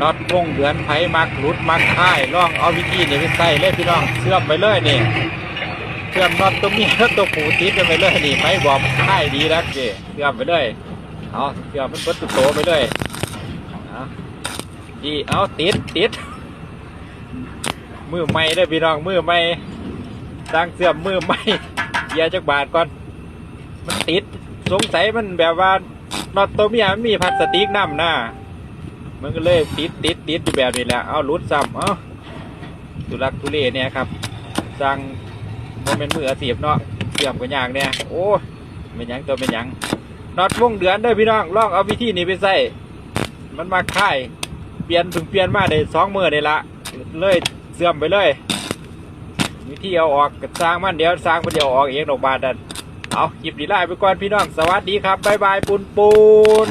น็อตวงเดือนไผมักหลุดมักค่ายล่องเอาวิธีนี่ไปใส่เลยพี่น้องเชื่อมไปเลยนี่เชื่อมน็อตตัวเมียกับตัวผูติดไปเลยนี่ไผบอกค่ายดีแล้วเจเชื่อมไปเลยเอาเชื่อมมันเปิดตัวโตไปเลยเอาดีเอาติดติดมือใหม่เด้พี่น้องมือใหม่สร้งเสื่อมมือใหม่เยียจักบาทก่อน มันติด สงสัยมันแบบว่าน็อตตัวเมียมันมีพลาสติกน้ำหน้า มันก็เลยติดติดติดอยู่แบบนี้แหละเอาลุดซ้ำเอาตุลักทุเลเนี่ยครับสร้างโมเมนต์มืออาชีพเนาะเตรียมกันอย่างเนี่ยโอ้เป็นยังตัวเป็นยังน็อตวงเดือนเด้พี่น้องลองเอาวิธีนี้ไปใส่มันมาค่ายเปลี่ยนถึงเปลี่ยนมาได้สองมือได้ละเลยเสื่อมไปเลยวิธีเอาออกสร้างมันเดี๋ยวสร้างมันเดี๋ยวออกเองดอกบาทดันเอาหยิบดีไล่ไปก่อนพี่น้องสวัสดีครับบ๊ายบายปูนปูน